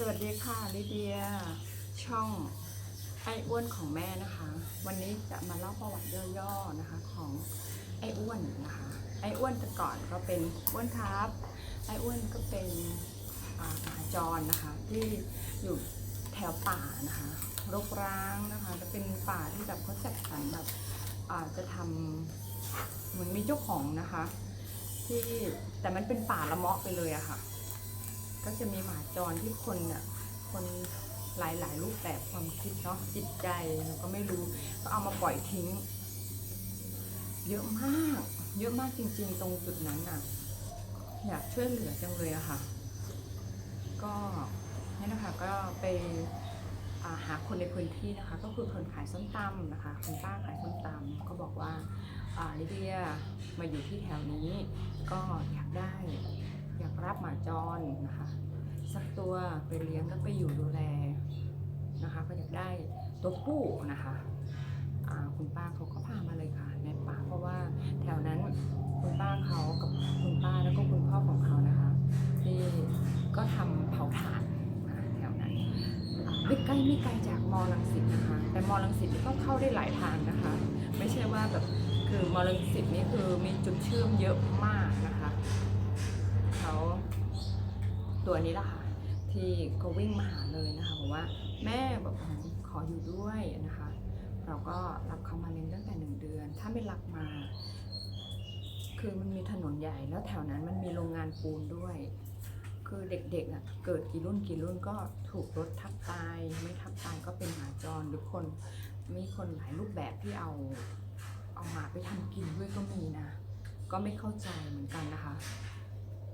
สวัสดีค่ะลิเดีย ช่องไอ้อ้วนของแม่นะคะ วันนี้จะมาเล่าประวัติย่อๆนะคะของไอ้อ้วนนะคะ ไอ้อ้วนแต่ก่อนก็เป็นอ้วนครับ ไอ้อ้วนก็เป็นอาหมาจรนะคะ ที่อยู่แถวป่านะคะรกร้างนะคะจะเป็นป่าที่แบบเขาจัดสรรแบบจะทำเหมือนมีเจ้าของนะคะ ที่แต่มันเป็นป่าละเมาะไปเลยอะค่ะ ก็จะมีหมาจรที่คนเนี่ยคนหลายๆรูปแบบความคิดเนาะจิตใจเราก็ไม่รู้ก็เอามาปล่อยทิ้ง เยอะมาก เยอะมากจริง ๆ ตรงจุดนั้นอะอยากช่วยเหลือจังเลยอะค่ะ ก็นี่นะคะก็ไปาหาคนในพื้นที่นะคะ ก็คือคนขายส้มตำนะคะคุณป้าขายส้มตำก็บอกว่าอ่าลิเดียมาอยู่ที่แถวนี้ ก็อยากได้ อยากรับหมาจรนะคะ สักตัวไปเลี้ยงแล้วไปอยู่ดูแลนะคะก็อยากได้ตัวผู้นะคะคุณป้าเขาก็พามาเลยค่ะในป่าเพราะว่าแถวนั้นคุณป้าเขากับคุณป้าแล้วก็คุณพ่อของเขานะคะที่ก็ทำเผาถ่านแถวนั้นไม่ใกล้ไม่ไกลจากมอลังสิตนะคะ แต่มอลังสิตนี่ก็เข้าได้หลายทางนะคะ ไม่ใช่ว่าแบบคือมอลังสิตนี่คือมีจุดเชื่อมเยอะมากนะคะ เขา ตัวนี้ละค่ะที่ก็วิ่งมาหาเลยนะคะบอกว่าแม่แบบขออยู่ด้วยนะคะ เราก็รับเขามาเลี้ยงตั้งแต่หนึ่งเดือน ถ้าไม่รับมา คือมันมีถนนใหญ่แล้วแถวนั้นมันมีโรงงานปูนด้วย คือเด็กๆอะเกิดกี่รุ่นกี่รุ่นก็ถูกรถทับตายไม่ทับตายก็เป็นหมาจรหรือคนมีคนหลายรูปแบบที่เอาเอาหมาไปทำกินด้วยก็มีนะ ก็ไม่เข้าใจเหมือนกันนะคะ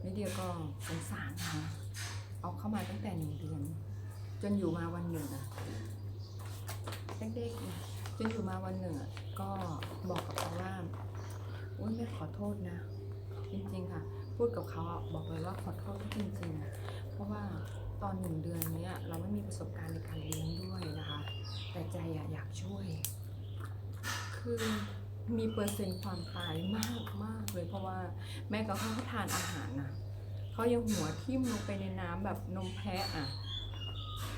นิดเดียวก็สงสารนะคะ เอาเข้ามาตั้งแต่หนึ่งเดือน จนอยู่มาวันหนึ่งอะเด็กๆเนี่ยจนอยู่มาวันหนึ่งอะก็บอกกับเขาว่าอุ้ยแม่ขอโทษนะ จริงๆค่ะ พูดกับเขาบอกเลยว่าขอโทษจริงๆ เพราะว่าตอนหนึ่งเดือนนี้เราไม่มีประสบการณ์ในการเลี้ยงด้วยนะคะ แต่ใจอยากช่วย คือมีเปอร์เซ็นต์ความตายมากมากเลยเพราะว่าแม่กับเขาเขาทานอาหารนะ เขายังหัวทิ่มลงไปในน้ำแบบนมแพะอะ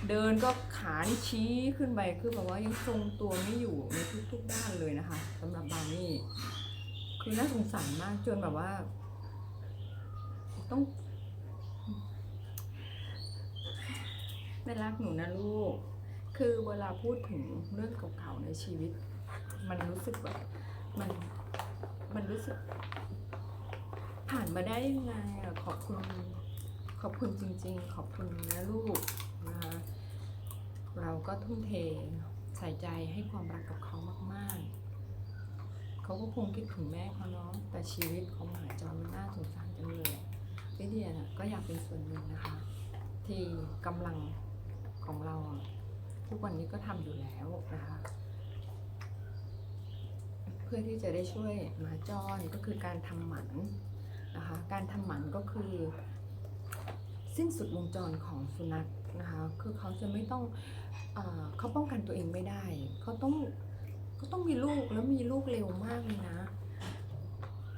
เดินก็ขานี่ชี้ขึ้นไปคือแบบว่ายังทรงตัวไม่อยู่ในทุกๆด้านเลยนะคะสำหรับบานี่คือน่าสงสารมากจนแบบว่า ต้องแม่รักหนูนะลูก คือเวลาพูดถึงเรื่องเก่าๆในชีวิต มันรู้สึกแบบมันมันรู้สึก ผ่านมาได้ยังไงอะขอบคุณขอบคุณจริง ๆ ขอบคุณนะลูกนะคะเราก็ทุ่มเทใส่ใจให้ความรักกับเขามากๆ เขาก็คงคิดถึงแม่เขาเนาะแต่ชีวิตของหมาจรมันน่าสงสารจังเลยอะลิเดียน่ะก็อยากเป็นส่วนหนึ่งนะคะ ที่กำลังของเรา ทุกวันนี้ก็ทำอยู่แล้วนะคะเพื่อที่จะได้ช่วยหมาจรก็คือการทำหมัน นะคะ การทำหมันก็คือ สิ้นสุดวงจรของสุนัขนะคะ คือเขาจะไม่ต้องเอเขาป้องกันตัวเองไม่ได้ เขาต้องเขาต้องมีลูกแล้วมีลูกเร็วมากเลยนะ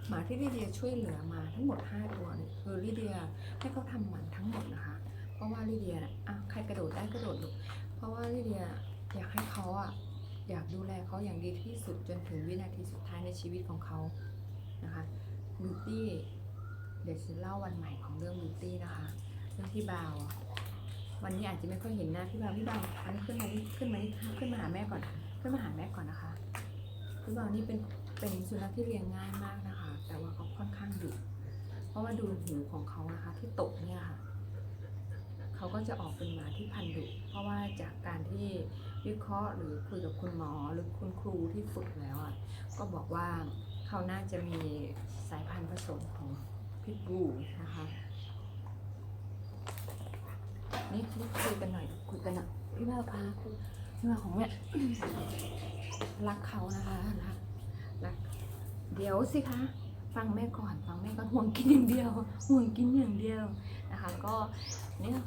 หมาที่ลิเดียช่วยเหลือมาทั้งหมด 5 ตัวเนี่ยคือลิเดียให้เขาทำหมันทั้งหมดนะคะ เพราะว่าลิเดียอะใครกระโดดได้กระโดดลูกเพราะว่าลิเดียอยากให้เขาอะอยากดูแลเขาอย่างดีที่สุดจนถึงวินาทีสุดท้ายในชีวิตของเขานะคะบิวตี้ เดี๋ยวจะเล่าวันใหม่ของเรื่องบิวตี้นะคะ เรื่องที่บาว วันนี้อาจจะไม่ค่อยเห็นหน้าพี่บาวพี่บาวอันนี้ขึ้นมานี่ขึ้นมานี่ขึ้นมาหาแม่ก่อน ขึ้นมาหาแม่ก่อนนะคะ พี่บาวนี่เป็นเป็นสุนัขที่เลี้ยงง่ายมากนะคะ แต่ว่าเขาค่อนข้างดุเพราะว่าดูหูของเขานะคะ ที่ตกเนี่ยค่ะเขาก็จะออกเป็นหมาที่พันดุ เพราะว่าจากการที่วิเคราะห์หรือคุยกับคุณหมอหรือคุณครูที่ฝึกแล้วอะ ก็บอกว่าเขาน่าจะมีสายพันธุ์ผสมของ พิทบูนะคะนี่คุยกันหน่อยคุยกันหน่อยพี่แม่พาคุยพี่แม่ของแม่รักเขานะคะรักรักเดี๋ยวสิคะฟังแม่ก่อนฟังแม่ก่อนห่วงกินอย่างเดียวห่วงกินอย่างเดียวนะคะ ก็เนี่ย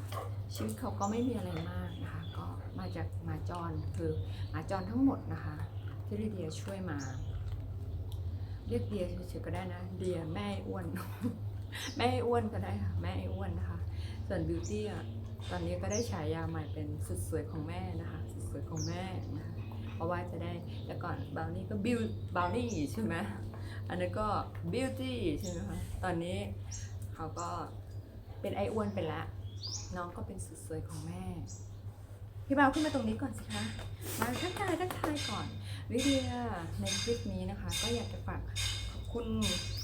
ชีวิตเขาก็ไม่มีอะไรมากนะคะก็มาจากมาจรคือมาจรทั้งหมดนะคะ ที่ลิเดียช่วยมา เรียกเดียเฉยๆก็ได้นะ เดียแม่อ้วน แม่ไอ้อ้วนก็ได้ค่ะ แม่ไอ้อ้วนนะคะ ส่วนบิวตี้อะตอนนี้ก็ได้ฉายาใหม่เป็นสุดสวยของแม่นะคะ สุดสวยของแม่นะคะเพราะว่าจะได้แต่ก่อนบาวนี่ก็บิวบาวนี่ใช่ไหมอันนั้นก็บิวตี้ใช่ไหมคะตอนนี้เขาก็เป็นไออ้วนไปละน้องก็เป็นสุดสวยของแม่พี่บ่าวขึ้นมาตรงนี้ก่อนสิคะมาทักทายทักทายก่อนลิเดียในคลิปนี้นะคะ ก็อยากจะฝากขอบคุณ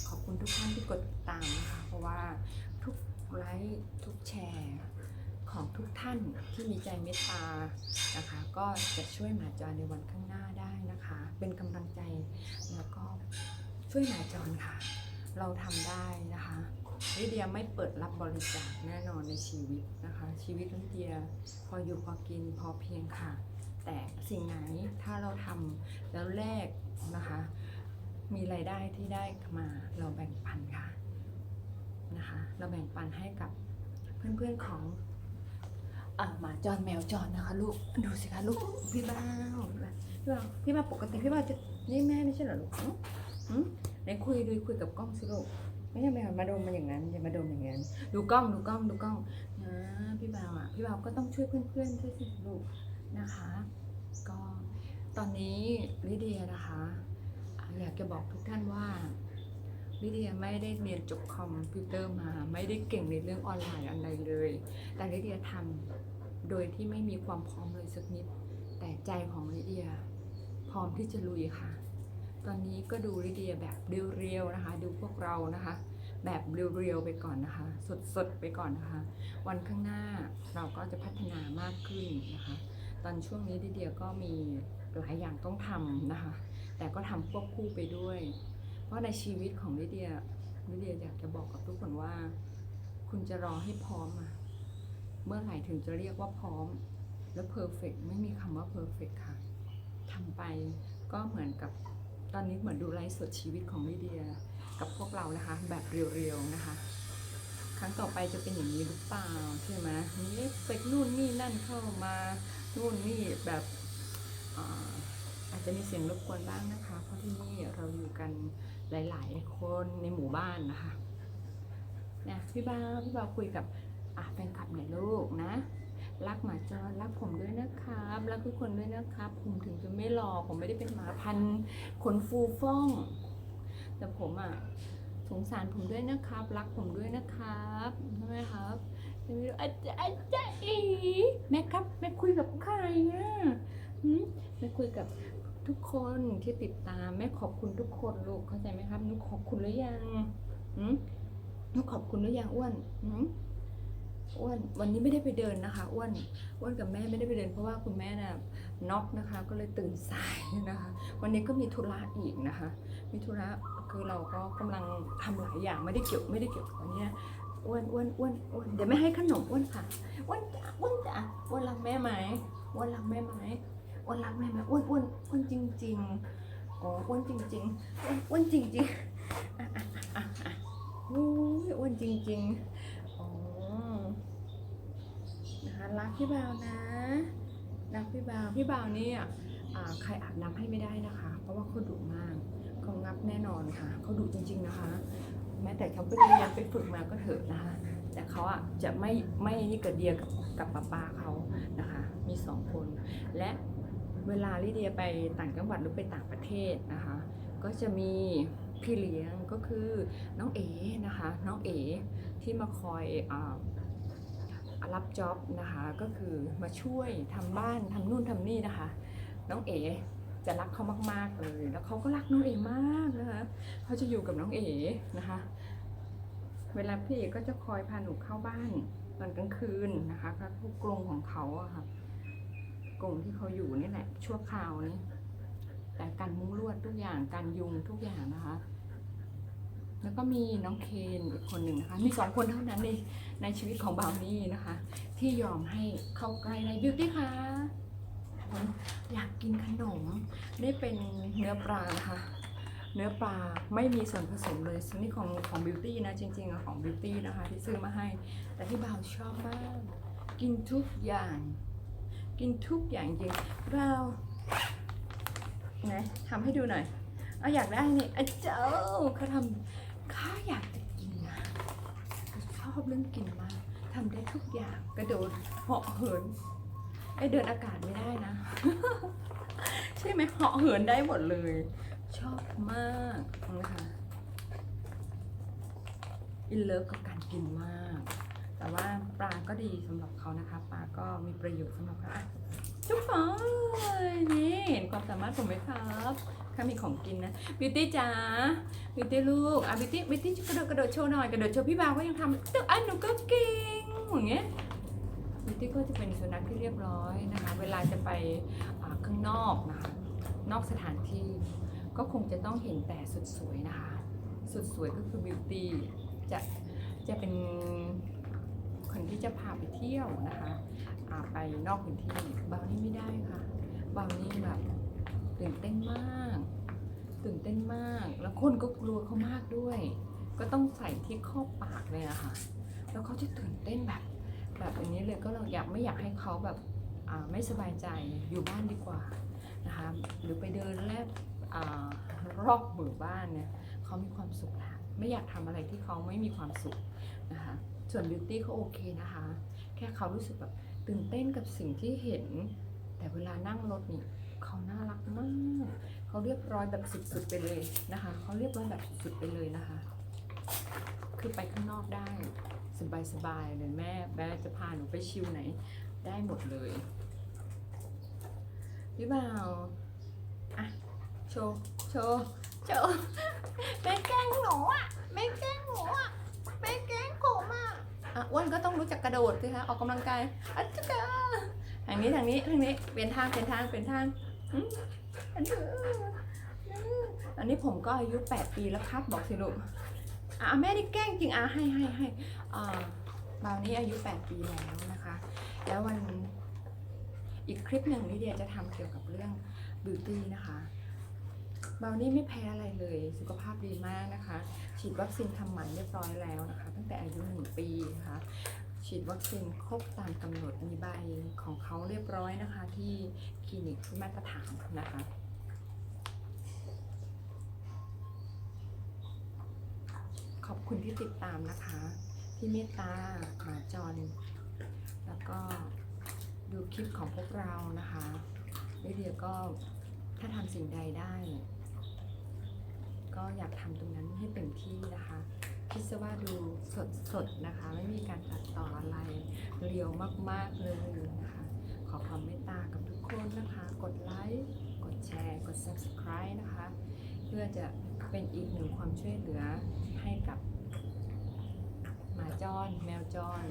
ขอบคุณทุกท่านที่กดติดตามนะคะเพราะว่าทุกไลค์ทุกแชร์ของทุกท่านที่มีใจเมตตานะคะ ก็จะช่วยหมาจรในวันข้างหน้าได้นะคะ เป็นกำลังใจแล้วก็ช่วยหมาจรค่ะ เราทำได้นะคะลิเดียไม่เปิดรับบริจาคแน่นอนในชีวิตนะคะ ชีวิตลิเดียพออยู่พอกินพอเพียงค่ะ แต่สิ่งไหนถ้าเราทำแล้วแลกนะคะ มีรายได้ที่ได้มาเราแบ่งปันค่ะนะคะ เราแบ่งปันให้กับเพื่อนๆของอ่าหมาจรแมวจรนะคะ ลูกดูสิคะลูกพี่บ้าวพี่บ้าวพี่บ้าวปกติพี่บ้าวจะนี่แม่ไม่ใช่เหรอลูกหึหึไหนคุยดูคุยกับกล้องสิลูกไม่ใช่ไหมคะมาดมมาอย่างนั้นอย่ามาดมอย่างนั้นดูกล้องดูกล้องดูกล้องนะพี่บ่าวอะพี่บ่าวก็ต้องช่วยเพื่อนๆช่วยสิลูกนะคะ ก็ตอนนี้ลิเดียนะคะ อยากจะบอกทุกท่านว่าลิเดียไม่ได้เรียนจบคอมพิวเตอร์มา ไม่ได้เก่งในเรื่องออนไลน์อะไรเลย แต่ลิเดียทำโดยที่ไม่มีความพร้อมเลยสักนิด แต่ใจของลิเดีย พร้อมที่จะลุยค่ะ ตอนนี้ก็ดูลิเดียแบบเรียวๆนะคะ ดูพวกเรานะคะ แบบเรียวๆไปก่อนนะคะ สดๆไปก่อนนะคะ วันข้างหน้าเราก็จะพัฒนามากขึ้นนะคะ ตอนช่วงนี้ลิเดียก็มีหลายอย่างต้องทำนะคะ แต่ก็ทำควบคู่ไปด้วย เพราะในชีวิตของลิเดียลิเดียอยากจะบอกกับทุกคนว่า คุณจะรอให้พร้อมอะเมื่อไหร่ถึงจะเรียกว่าพร้อม แล้วเพอร์เฟกไม่มีคำว่าเพอร์เฟกค่ะทำไปก็เหมือนกับตอนนี้เหมือนดูไลฟ์สดชีวิตของลิเดียกับพวกเรานะคะ แบบเรียวๆนะคะ ครั้งต่อไปจะเป็นอย่างนี้หรือเปล่าใช่ไหมมีเอฟเฟกนู่นนี่นั่นเข้ามานู่นนี่แบบ อาจจะมีเสียงรบกวนบ้างนะคะ เพราะที่นี่เราอยู่กันหลาย ๆ คนในหมู่บ้านนะคะเนี่ยพี่บ้าวพี่บ้าวคุยกับอะแฟนคลับหน่อยลูกนะรักหมาจรรักผมด้วยนะครับรักทุกคนด้วยนะครับ ผมถึงจะไม่หล่อผมไม่ได้เป็นหมาพันขนฟูฟ่อง แต่ผมอะสงสารผมด้วยนะครับ รักผมด้วยนะครับใช่ไหมครับจะไม่รู้อาจจะอาจจะอีแม่ครับแม่คุยกับใครอะหืมแม่คุยกับ ทุกคนที่ติดตามแม่ขอบคุณทุกคนลูกเข้าใจไหมครับหนุขอบคุณหรือยังหนุขอบคุณหรือยังอ้วนอ้วนวันนี้ไม่ได้ไปเดินนะคะอ้วนอ้วนกับแม่ไม่ได้ไปเดิน เพราะว่าคุณแม่น่ะน็อกนะคะ ก็เลยตื่นสายนะคะ วันนี้ก็มีธุระอีกนะคะ มีธุระคือเราก็กำลังทำหลายอย่างไม่ได้เกี่ยวไม่ได้เกี่ยวกับวันนี้อ้วนอ้วนอ้วนอ้วนเดี๋ยวไม่ให้ขนมอ้วนค่ะอ้วนจ้ะอ้วนจ้ะอ้วนรักแม่ไหมอ้วนรักแม่ไหม อ้วนรักแม่ไหมอ้วนอ้วนอ้วนจริงๆอ๋ออ้วนจริงๆอ้วนอ้วนจริงๆอะอะอะอะอะโอ้อ้วนจริงๆอ๋อนะคะรักพี่บ่าวนะรักพี่บ่าวพี่บ่าวนี่อะใครอาบน้ำให้ไม่ได้นะคะ เพราะว่าเขาดุมากเขางับแน่นอนค่ะเขาดุจริง ๆนะคะ แม้แต่เขาไปเรียนไปฝึกมาก็เถอะนะคะแต่เขาอะจะไม่ไม่นี่กับเดียกับกับป้าป้าเขานะคะ มีสองคนและ เวลาลิเดียไปต่างจังหวัดหรือไปต่างประเทศนะคะ ก็จะมีพี่เลี้ยงก็คือน้องเอ๋นะคะ น้องเอ๋ที่มาคอยอรับจ็อบนะคะ ก็คือมาช่วยทำบ้านทำนู่นทำนี่นะคะ น้องเอ๋จะรักเขามาก ๆ เลย แล้วเขาก็รักน้องเอ๋มากนะคะเขาจะอยู่กับน้องเอ๋นะคะ เวลาพี่เอ๋ก็จะคอยพาหนูเข้าบ้านตอนกลางคืนนะคะก็ทุกกรงของเขาอะค่ะ กรงที่เขาอยู่นี่แหละชั่วคราวนี้ แต่การมุ้งลวดทุกอย่างการยุงทุกอย่างนะคะ แล้วก็มีน้องเคนอีกคนหนึ่งนะคะ มีสองคนเท่านั้นในในชีวิตของบาวนี่นะคะ ที่ยอมให้เข้าใกล้ในบิวตี้ค่ะอยากกินขนมนี่เป็นเนื้อปลานะคะเนื้อปลาไม่มีส่วนผสมเลยซึ่งนี่ของของบิวตี้นะจริงๆของบิวตี้นะคะที่ซื้อมาให้ แต่ที่บ่าวชอบมาก กินทุกอย่าง กินทุกอย่างจริงเราไหนทำให้ดูหน่อยเอาอยากได้นี่อเจ้าเขาทำข้าอยากจะกินนะชอบเรื่องกินมากททำได้ทุกอย่างกระโดดเหาะเหินไอเดินอากาศไม่ได้นะ ใช่ไหมเหาะเหินได้หมดเลย ชอบมากนะคะอินเลิฟกับการกินมาก แต่ว่าปลาก็ดีสำหรับเขานะคะ ปลาก็มีประโยชน์สำหรับเขาจุ๊บฟอยนี่เห็นความสามารถผมไหมครับถ้ามีของกินนะบิวตี้จ๋าบิวตี้ลูกอะบิวตี้บิวตี้กระโดดกระโดดโชว์หน่อยกระโดดโชว์พี่บาวก็ยังทำตึ๊กอะหนูก็เก่งอย่างเงี้ยบิวตี้ก็จะเป็นสุนัขที่เรียบร้อยนะคะ เวลาจะไปข้างนอกนะคะนอกสถานที่ก็คงจะต้องเห็นแต่สุดสวยนะคะ สุดสวยก็คือบิวตี้จะจะเป็น คนที่จะพาไปเที่ยวนะคะไปนอกพื้นที่บาวนี่ไม่ได้ค่ะบาวนี่แบบตื่นเต้นมาก ตื่นเต้นมาก แล้วคนก็กลัวเขามากด้วย ก็ต้องใส่ที่ข้อปากเลยอะค่ะ แล้วเขาจะตื่นเต้นแบบ แบบอันนี้เลยก็เราอยากไม่อยากให้เขาแบบไม่สบายใจอยู่บ้านดีกว่านะคะหรือไปเดินแลบรอบหมู่บ้านเนี่ยเขามีความสุขแล้วไม่อยากทำอะไรที่เขาไม่มีความสุขนะคะ ส่วนบิวตี้เขาโอเคนะคะ แค่เขารู้สึกแบบตื่นเต้นกับสิ่งที่เห็น แต่เวลานั่งรถนี่เขาน่ารักมาก เขาเรียบร้อยแบบสุดๆไปเลยนะคะ เขาเรียบร้อยแบบสุดๆไปเลยนะคะ คือไปข้างนอกได้สบายๆเลยแม่แม่จะพาหนูไปชิลไหน ได้หมดเลยพี่บ่าวอะโชว์ โชว์ โชว์แม่แกล้งหนูอะแม่แกล้งหนูอะ แม่แกล้งผมอะอะอ้วนก็ต้องรู้จักกระโดดสิคะออกกำลังกายอัจฉริทางนี้ทางนี้ทางนี้เปลี่ยนทางเปลี่ยนทางเปลี่ยนทางอืมอันนี้อันนี้ผมก็อายุ 8 ปีแล้วครับบอกสิลูกอะแม่นี่แกล้งจริงอะให้ให้ให้อ่าบาวนี่อายุ 8 ปีแล้วนะคะ แล้ววันอีกคลิปหนึ่งลิเดียจะทำเกี่ยวกับเรื่องบิวตี้นะคะ บาวนี่ไม่แพ้อะไรเลย สุขภาพดีมากนะคะ ฉีดวัคซีนทำหมันเรียบร้อยแล้วนะคะ ตั้งแต่อายุ1ปีนะคะ ฉีดวัคซีนครบตามกำหนดมีใบของเขาเรียบร้อยนะคะ ที่คลินิกที่มาตรฐานนะคะขอบคุณที่ติดตามนะคะ ที่เมตตาหมาจร แล้วก็ดูคลิปของพวกเรานะคะลิเดียก็ ถ้าทำสิ่งใดได้ ก็อยากทำตรงนั้นให้เต็มที่นะคะคิดซะว่าดูสดสดๆนะคะ ไม่มีการตัดต่ออะไรเรียวมาก ๆ เลยนะคะ ขอความเมตตากับทุกคนนะคะ กดไลค์กดแชร์ กด subscribe นะคะ เพื่อจะเป็นอีกหนึ่งความช่วยเหลือให้กับหมาจรแมวจร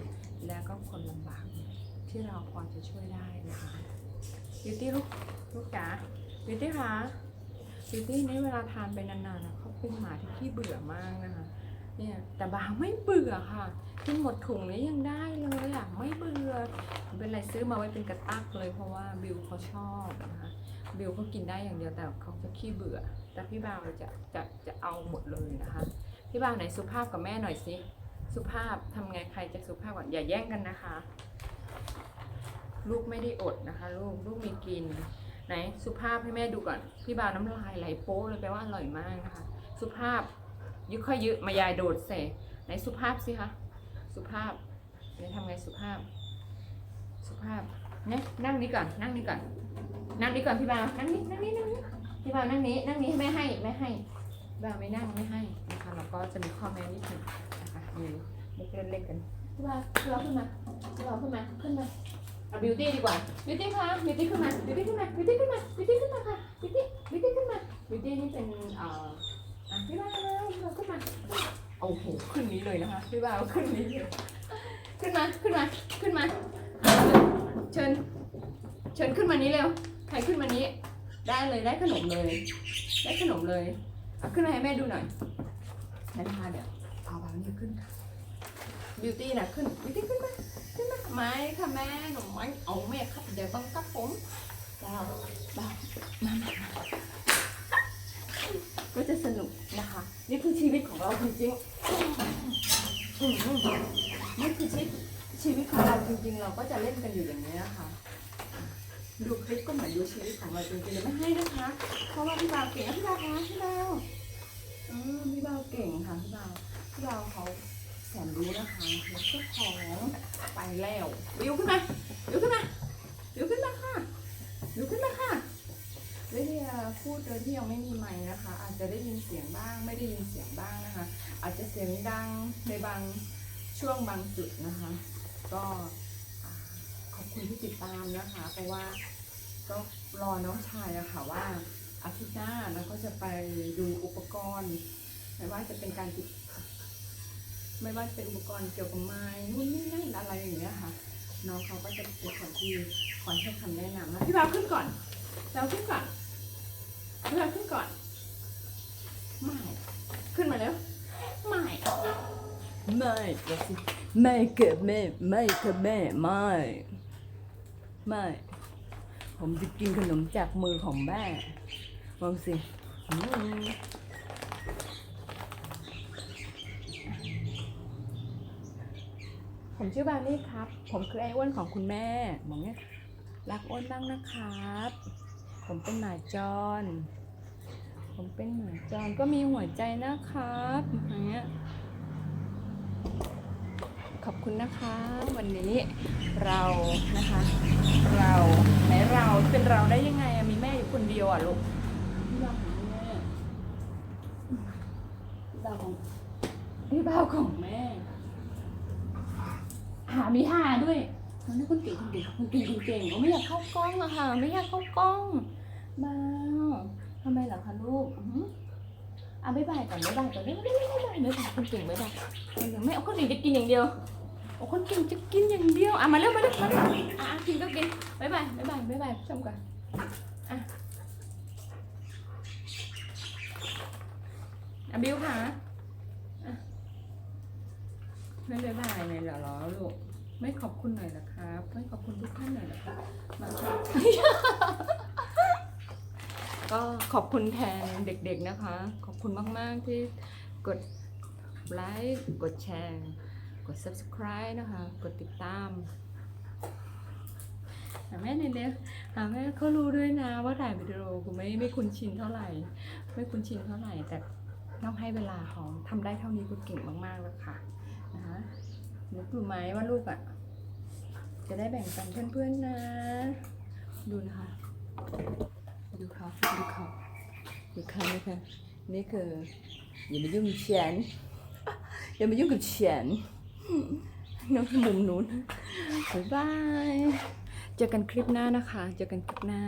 และก็คนลำบากที่เราพอจะช่วยได้นะคะบิวตี้ลูกลูกจ๋า วตี้คะบิวตี้นี่เวลาทานไปนานๆนะเขาเป็นหมาที่ขี้เบื่อมากนะคะ เนี่ยแต่บางไม่เบื่อค่ะกินหมดถุงนี้ยังได้เลยอะไม่เบื่อเป็นไรซื้อมาไว้เป็นกระตักเลย เพราะว่าบิวเขาชอบนะคะบิวเขากินได้อย่างเดียวแต่เขาจะขี้เบื่อ แต่พี่บ่าวจะจะจะเอาหมดเลยนะคะพี่บ่าวไหนสุภาพกับแม่หน่อยสิสุภาพทำไงใครจะสุภาพก่อนอย่าแย่งกันนะคะ ลูกไม่ได้อดนะคะ ลูกลูกมีกิน ไหนสุภาพให้แม่ดูก่อน พี่บาวน้ำลายไหลโป๊เลยแปลว่าอร่อยมากนะคะ สุภาพยึกค่อยยึมายายโดดเสไหนสุภาพสิคะสุภาพไหนทำไงสุภาพ สุภาพเนี่ยนั่งนี่ก่อน นั่งนี่ก่อน นั่งนี่ก่อนพี่บาวนั่งนี่นั่งนี่นั่งนี่พี่บาวนั่งนี้นั่งนี้ให้แม่ให้แม่ให้บ่าวไม่นั่งไม่ให้นะคะเราก็จะมีข้อแม้นิดหนึ่งนะคะมีเล็กๆเล่นกันพี่บ่าวพี่าขึ้นมาพี่บ่าขึ้นมาขึ้นมา เอาบิวตี้ดีกว่าบิวตี้คะบิวตี้ขึ้นมาบิวตี้ขึ้นมาบิวตี้ขึ้นมาบิวตี้ขึ้นมาค่ะบิวตี้บิวตี้ขึ้นมาบิวตี้นี่เป็นเอ่ออะพี่บ่าวพี่บ่าขึ้นมาโอ้โหขึ้นนี้เลยนะคะพี่บ่าวขึ้นนี้เลยขึ้นมาขึ้นมาขึ้นมา เชิญเชิญขึ้นมานี้เร็วใครขึ้นมานี้ ได้เลยได้ขนมเลย ได้ขนมเลยเอาขึ้นมาให้แม่ดูหน่อยนะคะเดี๋ยวเอาวางนี่ขึ้นค่ะบิวตี้นะขึ้นบิวตี้ขึ้นมา ขึ้นมาไม่ค่ะแม่หนูไม่เอาแม่ครับเดี๋ยวต้งกับผมเบาเบามามาก็จะสนุกนะคะ นี่คือชีวิตของเราจริงๆนี่คือชีวิตชีวิตของเราจริงๆ เราก็จะเล่นกันอยู่อย่างนี้นะคะดูคลิปก็เหมือนดูชีวิตของเราจริงๆเลยไม่ให้นะคะ เพราะว่าพี่บ่าวเก่งพี่บ่าวคะพี่บ่าวอืมพี่บ่าวเก่งค่ะพี่บ่าวพี่บ่าวเขา สนรู้นะคะแล้วก็ของไปแล้ววิวขึ้นมาวิวขึ้นมาวิวขึ้นมาค่ะวิวขึ้นมาค่ะลิเดียพูดโดยที่ยังไม่มีไมค์นะคะ อาจจะได้ยินเสียงบ้าง ไม่ได้ยินเสียงบ้างนะคะ อาจจะเสียงดังในบางช่วงบางจุดนะคะ ก็ขอบคุณที่ติดตามนะคะเพราะว่าก็รอน้องชายอะค่ะว่าอาทิตย์หน้าเราก็จะไปดูอุปกรณ์ไม่ว่าจะเป็นการติด ไม่ว่าจะเป็นอุปกรณ์เกี่ยวกับไม้นู่นนี่นั่นอะไรอย่างเงี้ยค่ะ น้องเขาก็จะเป็นคนที่คอยให้คำแนะนำนะพี่บ่าวขึ้นก่อนเราขึ้นก่อนพี่บ่าวขึ้นก่อนไม่ขึ้นมาแล้วไม่ไม่ไม่เกิดแม่ไม่เกิดแม่ไม่ไม่ผมจะกินขนมจากมือของแม่มองสิอืม ผมชื่อบานี่ครับ ผมคือไอ้อ้วนของคุณแม่บอกเนี้ยรักอ้วนบ้างนะครับ ผมเป็นหมาจร ผมเป็นหมาจรก็มีหัวใจนะครับอย่างเงี้ยขอบคุณนะคะ วันนี้เรานะคะ เราไหนเราเป็นเราได้ยังไงมีแม่อยู่คนเดียวอะลูกพี่บ่าวของแม่พี่บ่าของพี่บ่าวของแม่ หามีหาด้วยมันนี่คนเก่งคนเก่งคนเก่งคนเก่งก็ไม่อยากเข้ากล้องอะค่ะ ไม่อยากเข้ากล้องบ้าวทำไมเหรอคะลูกอื้อหืออะบ๊ายบายก่อนบ๊ายบายก่อนบ๊ายบายบ๊ายบายบ๊ายบายบ๊ายบายคนเก่งบ๊ายบายคนเก่งไม่เอาคนเก่งจะกินอย่างเดียวโอ้คนเก่งจะกินอย่างเดียวอะมาเร็วมาเร็วมาเร็วอะอะกินก็กินบ๊ายบายบ๊ายบายบ๊ายบายชมก่อนอะอะบิวค่ะอะไม่บ๊ายบายหน่อยเหรอลูก ไม่ขอบคุณหน่อยเหรอครับ ไม่ขอบคุณทุกท่านหน่อยเหรอครับมาครับ ก็ขอบคุณแทนเด็กๆนะคะ ขอบคุณมาก ๆ ที่กดไลค์กดแชร์ กด subscribe นะคะ กดติดตามหาแม่ในเนี้ยหาแม่เขารู้ด้วยนะว่าถ่ายวิดีโอกูไม่ไม่คุ้นชินเท่าไหร่ ไม่คุ้นชินเท่าไหร่ แต่ต้องให้เวลาเขาทำได้เท่านี้ก็เก่งมากๆแล้วค่ะนะคะ นึกรู้ไหมว่าลูกอะ จะได้แบ่งปันเพื่อนๆนะ ดูนะคะ ดูเขาดูเขาดูเขานะคะนี่คืออย่ามายุ่งกับฉันอย่ามายุ่งกับฉันน้องมุมนู้นบ๊ายบาย เจอกันคลิปหน้านะคะ เจอกันคลิปหน้า